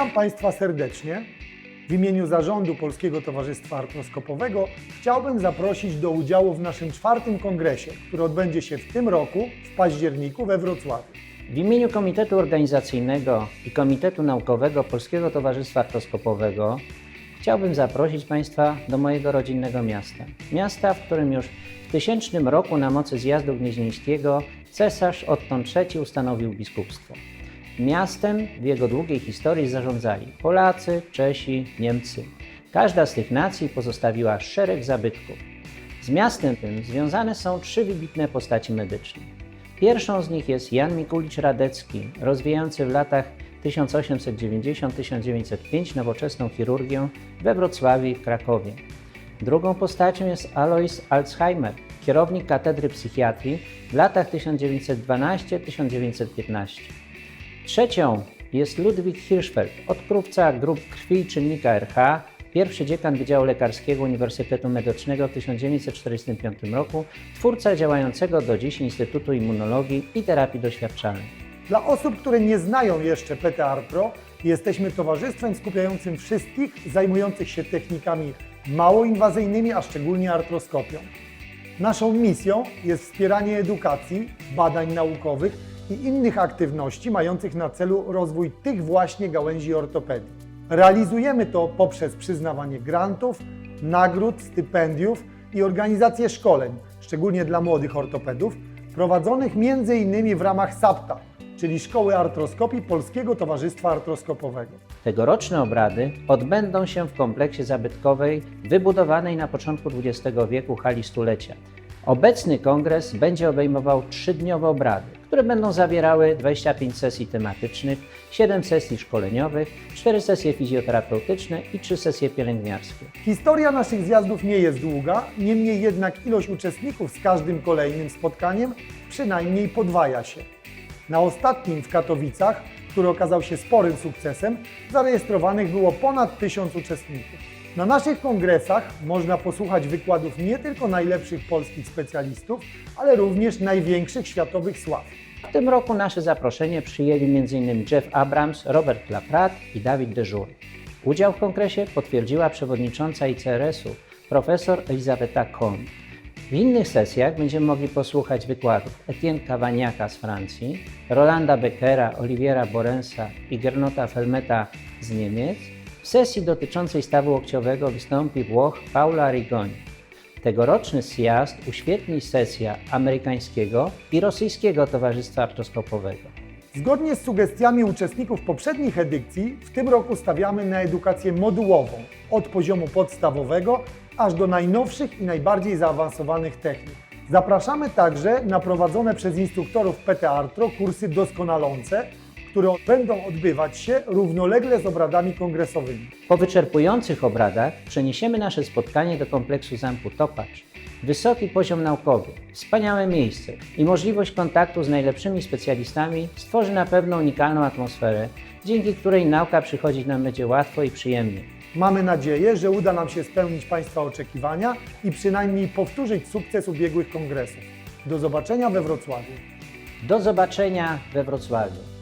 Witam Państwa serdecznie. W imieniu zarządu Polskiego Towarzystwa Artroskopowego chciałbym zaprosić do udziału w naszym czwartym kongresie, który odbędzie się w tym roku, w październiku we Wrocławiu. W imieniu Komitetu Organizacyjnego i Komitetu Naukowego Polskiego Towarzystwa Artroskopowego chciałbym zaprosić Państwa do mojego rodzinnego miasta. Miasta, w którym już w tysięcznym roku na mocy zjazdu gnieźnieńskiego cesarz Otton III ustanowił biskupstwo. Miastem w jego długiej historii zarządzali Polacy, Czesi, Niemcy. Każda z tych nacji pozostawiła szereg zabytków. Z miastem tym związane są trzy wybitne postaci medyczne. Pierwszą z nich jest Jan Mikulicz Radecki, rozwijający w latach 1890-1905 nowoczesną chirurgię we Wrocławiu i w Krakowie. Drugą postacią jest Alois Alzheimer, kierownik katedry psychiatrii w latach 1912-1915. Trzecią jest Ludwik Hirschfeld, odkrywca grup krwi i czynnika RH, pierwszy dziekan Wydziału Lekarskiego Uniwersytetu Medycznego w 1945 roku, twórca działającego do dziś Instytutu Immunologii i Terapii Doświadczalnej. Dla osób, które nie znają jeszcze PT Artro, jesteśmy towarzystwem skupiającym wszystkich zajmujących się technikami mało inwazyjnymi, a szczególnie artroskopią. Naszą misją jest wspieranie edukacji, badań naukowych i innych aktywności mających na celu rozwój tych właśnie gałęzi ortopedii. Realizujemy to poprzez przyznawanie grantów, nagród, stypendiów i organizację szkoleń, szczególnie dla młodych ortopedów, prowadzonych m.in. w ramach SAPTA, czyli Szkoły Artroskopii Polskiego Towarzystwa Artroskopowego. Tegoroczne obrady odbędą się w kompleksie zabytkowej wybudowanej na początku XX wieku hali stulecia. Obecny kongres będzie obejmował trzydniowe obrady, które będą zawierały 25 sesji tematycznych, 7 sesji szkoleniowych, 4 sesje fizjoterapeutyczne i 3 sesje pielęgniarskie. Historia naszych zjazdów nie jest długa, niemniej jednak ilość uczestników z każdym kolejnym spotkaniem przynajmniej podwaja się. Na ostatnim w Katowicach, który okazał się sporym sukcesem, zarejestrowanych było ponad tysiąc uczestników. Na naszych kongresach można posłuchać wykładów nie tylko najlepszych polskich specjalistów, ale również największych światowych sław. W tym roku nasze zaproszenie przyjęli m.in. Jeff Abrams, Robert Laprat i Dawid Dejour. Udział w kongresie potwierdziła przewodnicząca ICRS-u profesor Elizabeta Kohn. W innych sesjach będziemy mogli posłuchać wykładów Etienne Cavagnaca z Francji, Rolanda Beckera, Oliviera Borensa i Gernota Felmeta z Niemiec. W sesji dotyczącej stawu łokciowego wystąpi Włoch Paula Rigoni. Tegoroczny zjazd uświetni sesja amerykańskiego i rosyjskiego Towarzystwa Artroskopowego. Zgodnie z sugestiami uczestników poprzednich edycji, w tym roku stawiamy na edukację modułową, od poziomu podstawowego aż do najnowszych i najbardziej zaawansowanych technik. Zapraszamy także na prowadzone przez instruktorów PT Artro kursy doskonalące, które będą odbywać się równolegle z obradami kongresowymi. Po wyczerpujących obradach przeniesiemy nasze spotkanie do kompleksu zamku Topacz. Wysoki poziom naukowy, wspaniałe miejsce i możliwość kontaktu z najlepszymi specjalistami stworzy na pewno unikalną atmosferę, dzięki której nauka przychodzić nam będzie łatwo i przyjemnie. Mamy nadzieję, że uda nam się spełnić Państwa oczekiwania i przynajmniej powtórzyć sukces ubiegłych kongresów. Do zobaczenia we Wrocławiu. Do zobaczenia we Wrocławiu.